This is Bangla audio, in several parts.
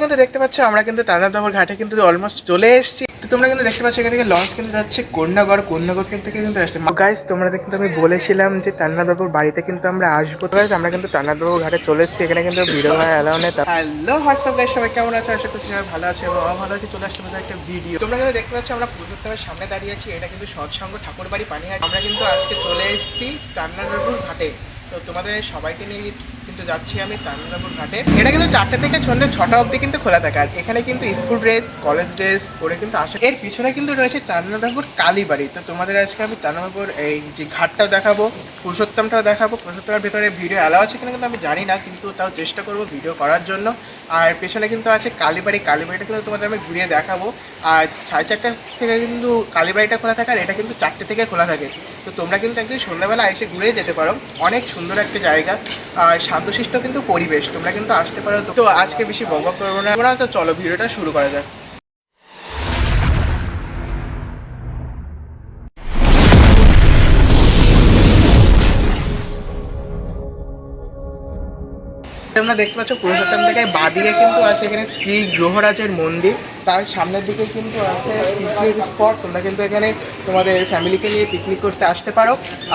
কিন্তু দেখতে পাচ্ছ আমরা কিন্তু তারানগর ঘাটে কিন্তু অলমোস্ট চলে এসেছি। তোমরা কিন্তু দেখতে পাচ্ছ এখান থেকে লঞ্চ কিন্তু যাচ্ছে কন্যাগড় কন্যাগড় কিন্তু থেকে কিন্তু আসছে গাইস তোমরা কিন্তু আমি বলেছিলাম যে তান্নাবাবুর বাড়িতে কিন্তু আমরা আসব। guys, আমরা কিন্তু তান্নাবাবুর ঘাটে চলে এসেছি এখানে কিন্তু ভিডিও হয় অ্যালাউ নেই হ্যালো হোয়াটসঅ্যাপ গাইস সবাই কেমন আছে? আশা করছি সবাই ভালো আছে এবং ভালো আছে। চলে আসলে একটা ভিডিও তোমরা কিন্তু দেখতে পাচ্ছ আমরা পুরুষোত্তমের সামনে দাঁড়িয়ে আছি। এটা কিন্তু সৎসঙ্গ ঠাকুর বাড়ি আমরা কিন্তু আজকে চলে এসেছি তান্নাবাবুর ঘাটে। তো তোমাদের সবাইকে নিয়ে কিন্তু যাচ্ছি আমি তামিলনাড়ুর ঘাটে। এটা কিন্তু চারটে থেকে সন্ধ্যে ছটা অবধি কিন্তু খোলা থাকে। আর এখানে কিন্তু স্কুল ড্রেস, কলেজ ড্রেস পরে কিন্তু আসে। এর পিছনে কিন্তু রয়েছে তামিলনাড়ুর কালীবাড়ি। তো তোমাদের আজকে আমি তামিলনাড়ুর এই যে ঘাটটাও দেখাবো, পুরুষোত্তমটাও দেখাবো। পুরুষোত্তমের ভেতরে ভিডিও অ্যালাউ আছে কিনা কিন্তু আমি জানি না, কিন্তু তাও চেষ্টা করব ভিডিও করার জন্য। আর পেছনে কিন্তু আছে কালীবাড়ি। কালীবাড়িটা কিন্তু তোমাদের আমি ঘুরিয়ে দেখাবো। আর সাড়ে চারটা থেকে কিন্তু কালীবাড়িটা খোলা থাকে, আর এটা কিন্তু চারটে থেকে খোলা থাকে। তো তোমরা কিন্তু একদিন সন্ধ্যাবেলা এসে ঘুরে যেতে পারো। অনেক সুন্দর একটা জায়গা। আর শান্তশিষ্ট কিন্তু পরিবেশ। তোমরা কিন্তু আসতে পারো। তো আজকে বেশি বক করব না। তো চলো, ভিডিওটা শুরু করা যাক। তোমরা দেখতে পাচ্ছ পুরুষোত্তম থেকে বাদিকে কিন্তু আছে এখানে শ্রী গ্রহরাজের মন্দির। তার সামনের দিকে কিন্তু আছে পিকনিক স্পট। তোমরা কিন্তু এখানে তোমাদের ফ্যামিলিকে নিয়ে পিকনিক করতে আসতে পারো।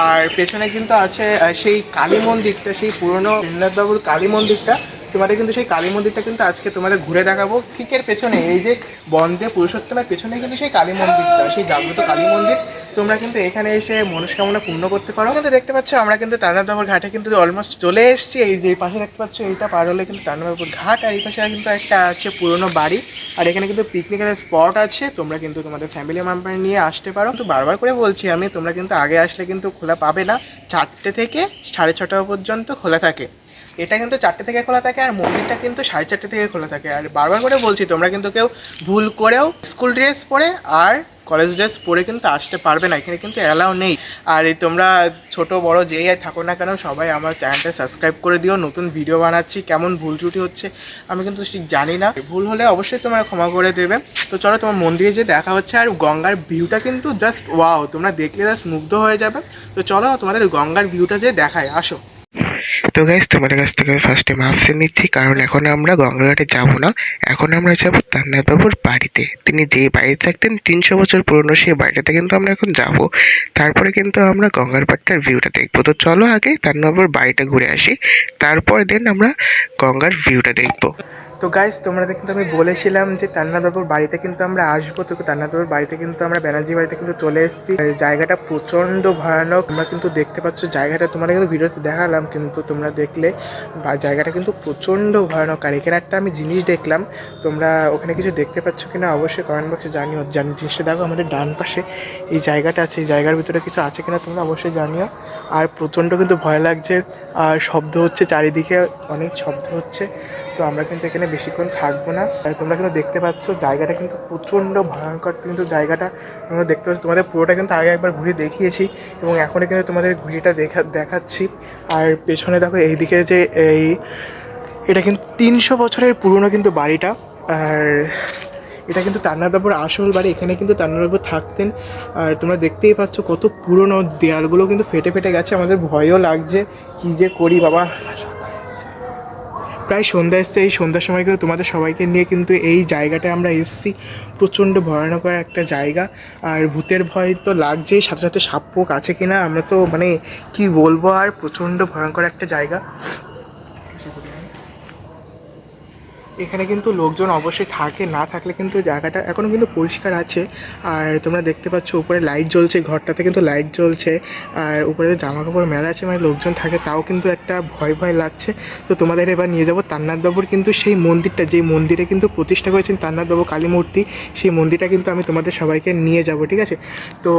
আর পেছনে কিন্তু আছে সেই কালী মন্দিরটা, সেই পুরনো বাবুর কালী মন্দিরটা। তোমাদের কিন্তু সেই কালী মন্দিরটা কিন্তু আজকে তোমাদের ঘুরে দেখাবো। ঠিকের পেছনে, এই যে বন্দে পুরুষোত্তমের পেছনে কিন্তু সেই কালী মন্দিরটা, সেই জাগ্রত কালী মন্দির। তোমরা কিন্তু এখানে এসে মনস্কামনা পূর্ণ করতে পারো। কিন্তু দেখতে পাচ্ছ, আমরা কিন্তু তারানাথবাবুর ঘাটে কিন্তু অলমোস্ট চলে এসেছি। এই যে পাশে দেখতে পাচ্ছ, এইটা পার হলে কিন্তু তারানাথবাবুর ঘাট, আর এই পাশে কিন্তু একটা আছে পুরনো বাড়ি। আর এখানে কিন্তু পিকনিকের স্পট আছে। তোমরা কিন্তু তোমাদের ফ্যামিলি মেম্বার নিয়ে আসতে পারো। তো বারবার করে বলছি আমি, তোমরা কিন্তু আগে আসলে কিন্তু খোলা পাবে না। চারটে থেকে সাড়ে ছটা পর্যন্ত খোলা থাকে। এটা কিন্তু চারটে থেকে খোলা থাকে আর মন্দিরটা কিন্তু সাড়ে চারটে থেকে খোলা থাকে। আর বারবার করে বলছি, তোমরা কিন্তু কেউ ভুল করেও স্কুল ড্রেস পরে আর কলেজ ড্রেস পরে কিন্তু আসতে পারবে না। এখানে কিন্তু অ্যালাউ নেই। আর এই তোমরা ছোট, বড় যেই আর থাকো না কেন, সবাই আমার চ্যানেলটা সাবস্ক্রাইব করে দিও। নতুন ভিডিও বানাচ্ছি, কেমন ভুল ত্রুটি হচ্ছে আমি কিন্তু ঠিক জানি না। ভুল হলে অবশ্যই তোমরা ক্ষমা করে দেবে। তো চলো তোমার মন্দিরে যে দেখা হচ্ছে। আর গঙ্গার ভিউটা কিন্তু জাস্ট ওয়াও তোমরা দেখলে জাস্ট মুগ্ধ হয়ে যাবে। তো চলো তোমাদের গঙ্গার ভিউটা যে দেখায়। আসো। তো গাইজ তোমাদের কাছ থেকে ফার্স্টে মাপসে নিচ্ছি, কারণ এখন আমরা গঙ্গাঘাটে যাব না। এখন আমরা যাব তান্নাবাবুর বাড়িতে। তিনি যে বাড়িতে থাকতেন, তিনশো বছর পুরনো সেই বাড়িটাতে কিন্তু আমরা এখন যাব। তারপরে কিন্তু আমরা গঙ্গার পাড়টার ভিউটা দেখব। তো চলো আগে তান্নাবাবুর বাড়িটা ঘুরে আসি। তারপর দেন আমরা গঙ্গার ভিউটা দেখব। তো গাইজ তোমরা কিন্তু আমি বলেছিলাম যে তান্নাবাবুর বাড়িতে কিন্তু আমরা আসব। তো তান্নাবাবুর বাড়িতে কিন্তু আমরা ব্যানার্জি বাড়িতে কিন্তু চলে এসেছি। জায়গাটা প্রচণ্ড ভয়ানক। তোমরা কিন্তু দেখতে পাচ্ছ জায়গাটা। তোমরা কিন্তু ভিডিওতে দেখালাম, কিন্তু তোমরা দেখলে জায়গাটা কিন্তু প্রচণ্ড ভয়ানক। আর এখানে একটা আমি জিনিস দেখলাম, তোমরা ওখানে কিছু দেখতে পাচ্ছ কিনা অবশ্যই কমেন্ট বক্সে জানিও। জানি, জিনিসটা দেখো আমাদের ডান পাশে এই জায়গাটা আছে। এই জায়গার ভিতরে কিছু আছে কিনা তোমরা অবশ্যই জানিও। আর প্রচণ্ড কিন্তু ভয় লাগছে। আর শব্দ হচ্ছে, চারিদিকে অনেক শব্দ হচ্ছে। তো আমরা কিন্তু এখানে বেশিক্ষণ থাকব না। তোমরা কিন্তু দেখতে পাচ্ছ, জায়গাটা কিন্তু প্রচণ্ড ভয়ঙ্কর। কিন্তু জায়গাটা তোমরা দেখতে পাচ্ছ, তোমাদের পুরোটা কিন্তু আগে একবার ঘুরে দেখিয়েছি এবং এখন কিন্তু তোমাদের ঘুরিটা দেখা, দেখাচ্ছি। আর পেছনে দেখো, এইদিকে যে এই, এটা কিন্তু তিনশো বছরের পুরনো কিন্তু বাড়িটা। আর এটা কিন্তু তান্নাবাবুর আসল বাড়ি, এখানে কিন্তু তান্নাবাবু থাকতেন। আর তোমরা দেখতেই পাচ্ছ কত পুরনো দেয়ালগুলো কিন্তু ফেটে ফেটে গেছে। আমাদের ভয়ও লাগছে, কী যে করি, বাবা। প্রায় সন্ধ্যা এসছে, এই সন্ধ্যার সময় কিন্তু তোমাদের সবাইকে নিয়ে কিন্তু এই জায়গাটায় আমরা এসেছি। প্রচণ্ড ভয়ানকর একটা জায়গা। আর ভূতের ভয় তো লাগছেই সাথে সাথে সাপ পোক আছে কিনা, আমরা তো মানে কি বলব আর, প্রচণ্ড ভয়ঙ্কর একটা জায়গা। এখানে কিন্তু লোকজন অবশ্যই থাকে, না থাকলে কিন্তু জায়গাটা এখনও কিন্তু পরিষ্কার আছে। আর তোমরা দেখতে পাচ্ছ উপরে লাইট জ্বলছে, ঘরটাতে কিন্তু লাইট জ্বলছে। আর উপরে জামা কাপড় মেলা আছে মানে লোকজন থাকে, তাও কিন্তু একটা ভয় ভয় লাগছে। তো তোমাদের এবার নিয়ে যাব তান্নাথবাবুর কিন্তু সেই মন্দিরটা, যেই মন্দিরে কিন্তু প্রতিষ্ঠা করেছেন তান্নাথবাবু কালী মূর্তি সেই মন্দিরটা কিন্তু আমি তোমাদের সবাইকে নিয়ে যাব, ঠিক আছে? তো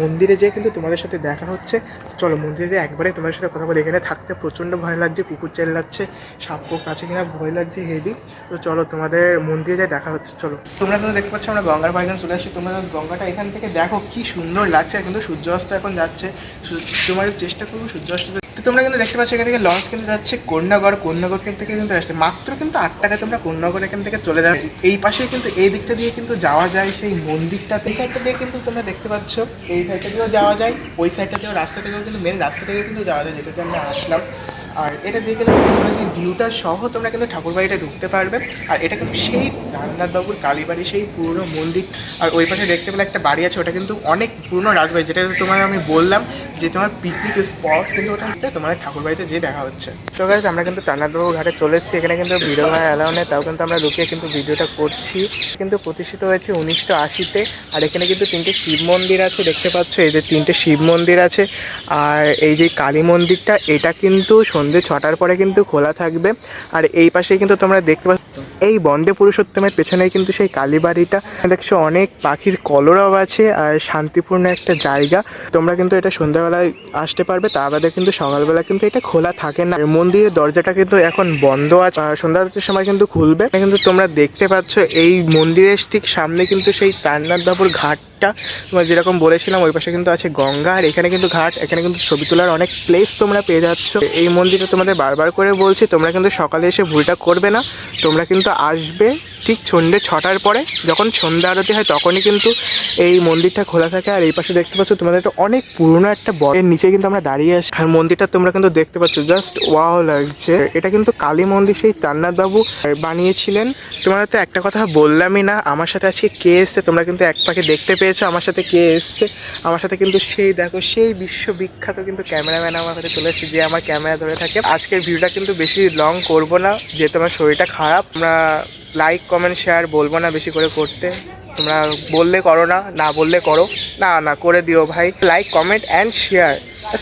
মন্দিরে যেয়ে কিন্তু তোমাদের সাথে দেখা হচ্ছে। চলো মন্দিরে যেয়ে একবারে তোমাদের সাথে কথা বলে। এখানে থাকতে প্রচণ্ড ভয় লাগছে, কুকুর লাগছে সাপ পোক আছে কিনা ভয় লাগছে হেভি তো চলো তোমাদের মন্দিরে যাই, দেখা হচ্ছে, চলো। তোমরা কিন্তু দেখতে পাচ্ছ আমরা গঙ্গার বাড়িতে চলে আসছি, তোমরা গঙ্গাটা এখান থেকে দেখো, কি সুন্দর লাগছে কিন্তু সূর্য অস্ত এখন যাচ্ছে। তোমাদের চেষ্টা করব সূর্য অস্ত তো তোমরা কিন্তু দেখতে পাচ্ছ এখান থেকে লঞ্চ কিন্তু যাচ্ছে কন্যাগড় কন্যাগড় থেকে কিন্তু আসছে। মাত্র কিন্তু আট টাকা তোমরা কন্যাগড় এখান থেকে চলে যাবে। এই পাশে কিন্তু এই দিকটা দিয়ে কিন্তু যাওয়া যায়, সেই মন্দিরটাতে এই সাইডটা দিয়ে কিন্তু তোমরা দেখতে পাচ্ছ, এই সাইডটা দিয়েও যাওয়া যায়, ওই সাইডটা দিয়েও রাস্তা থেকেও কিন্তু মেন রাস্তা থেকে কিন্তু যাওয়া যায়, যেটাতে আমরা আসলাম। আর এটা দিয়ে গেলে যে ভিউটা সহ তোমরা কিন্তু ঠাকুরবাড়িটা ঢুকতে পারবে। আর এটা কিন্তু সেই ধাননাথবাবুর কালীবাড়ি, সেই পুরনো মন্দির। আর ওই পাশে দেখতে পেলে একটা বাড়ি আছে, ওটা কিন্তু অনেক পুরনো রাজবাড়ি, যেটা তোমার আমি বললাম যে তোমার পিকনিক স্পট কিন্তু ওটা হচ্ছে তোমার ঠাকুরবাড়িতে যেয়ে দেখা হচ্ছে। তো গাইজ আমরা কিন্তু টানাদবাবু ঘাটে চলে এসেছি, এখানে কিন্তু ভিডিও করা অ্যালাউ নেই, তাও কিন্তু আমরা লুকিয়ে কিন্তু ভিডিওটা করছি। কিন্তু প্রতিষ্ঠিত হয়েছে উনিশশো আশিতে, আর এখানে কিন্তু তিনটে শিব মন্দির আছে, দেখতে পাচ্ছ, এই যে তিনটে শিব মন্দির আছে। আর এই যে কালী মন্দিরটা, এটা কিন্তু সন্ধ্যে ছটার পরে কিন্তু খোলা থাকবে। আর এই পাশে কিন্তু তোমরা দেখতে পাচ্ছ, এই বন্দে পুরুষোত্তমের পেছনে কিন্তু সেই কালীবাড়িটা। দেখছ অনেক পাখির কলরব আছে আর শান্তিপূর্ণ একটা জায়গা। তোমরা কিন্তু এটা সন্ধ্যাবেলায় আসতে পারবে, তা বাদে কিন্তু সকালবেলা কিন্তু এটা খোলা থাকে না। মন্দিরের দরজাটা কিন্তু এখন বন্ধ আছে সন্ধ্যা আরতির সময় কিন্তু খুলবে। কিন্তু তোমরা দেখতে পাচ্ছ, এই মন্দিরের ঠিক সামনে কিন্তু সেই তারনাথ বাবুর ঘাটটা। তোমার যেরকম বলেছিলাম, ওই পাশে কিন্তু আছে গঙ্গা, আর এখানে কিন্তু ঘাট, এখানে কিন্তু ছবি তোলার অনেক প্লেস তোমরা পেয়ে যাচ্ছ। এই মন্দিরটা তোমাদের বারবার করে বলছি, তোমরা কিন্তু সকালে এসে ভুলটা করবে না, তোমরা কিন্তু আসবে। ঠিক সন্ধ্যে ছটার পরে যখন সন্ধ্যা আরতি হয়, তখনই কিন্তু এই মন্দিরটা খোলা থাকে। আর এই পাশে দেখতে পাচ্ছ তোমাদের একটা অনেক পুরনো একটা বড় এর নিচে কিন্তু আমরা দাঁড়িয়ে আছি। আর মন্দিরটা তোমরা কিন্তু দেখতে পাচ্ছ জাস্ট ওয়াও লাগছে। এটা কিন্তু কালী মন্দির, সেই বাবু বানিয়েছিলেন। তোমাদের তো একটা কথা বললামই না, আমার সাথে আজকে কে এসছে? তোমরা কিন্তু এক পাকে দেখতে পেয়েছ আমার সাথে কে এসছে। আমার সাথে কিন্তু সেই, দেখো, সেই বিশ্ববিখ্যাত কিন্তু ক্যামেরাম্যান আমার কাছে চলে এসেছে, যে আমার ক্যামেরা ধরে থাকে। আজকের ভিউটা কিন্তু বেশি লং করব না, যেহেতু আমার শরীরটা খারাপ। আমরা লাইক কমেন্ট শেয়ার বলব না বেশি করে করতে। তোমরা বললে করো না না বললে করো। না না করে দিও ভাই। Like comment and share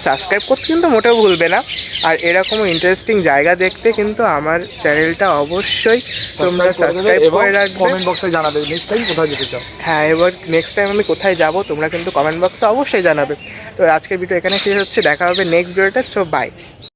subscribe করতে কিন্তু মোটেও ভুলবে না। আর এরকম ইন্টারেস্টিং জায়গা দেখতে কিন্তু আমার চ্যানেলটা অবশ্যই তোমরা সাবস্ক্রাইব করে রাখবে। কমেন্ট বক্সে জানাবে নেক্সট টাইম কোথায় যেতে চাও। হ্যাঁ এবার নেক্সট টাইম আমি কোথায় যাব তোমরা কিন্তু কমেন্ট বক্সে অবশ্যই জানাবে। তো আজকের ভিডিও এখানে শেষ হচ্ছে দেখা হবে নেক্সট ভিডিওটা চো বাই